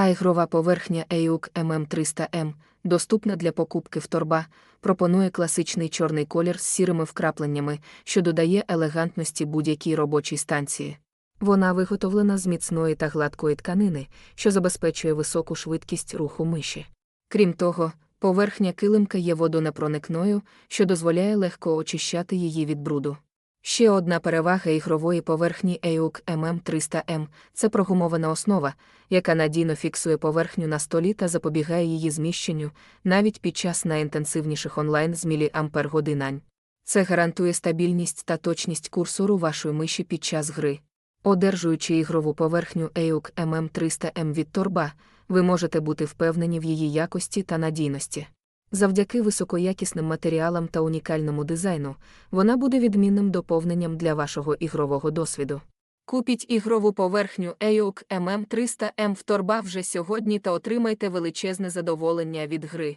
А ігрова поверхня EUK MM300M, доступна для покупки в торба, пропонує класичний чорний колір з сірими вкрапленнями, що додає елегантності будь-якій робочій станції. Вона виготовлена з міцної та гладкої тканини, що забезпечує високу швидкість руху миші. Крім того, поверхня килимка є водонепроникною, що дозволяє легко очищати її від бруду. Ще одна перевага ігрової поверхні EUK MM300M – це прогумована основа, яка надійно фіксує поверхню на столі та запобігає її зміщенню, навіть під час найінтенсивніших онлайн з міліампер-годинань. Це гарантує стабільність та точність курсору вашої миші під час гри. Одержуючи ігрову поверхню EUK MM300M від торба, ви можете бути впевнені в її якості та надійності. Завдяки високоякісним матеріалам та унікальному дизайну, вона буде відмінним доповненням для вашого ігрового досвіду. Купіть ігрову поверхню EOC MM300M в торба вже сьогодні та отримайте величезне задоволення від гри.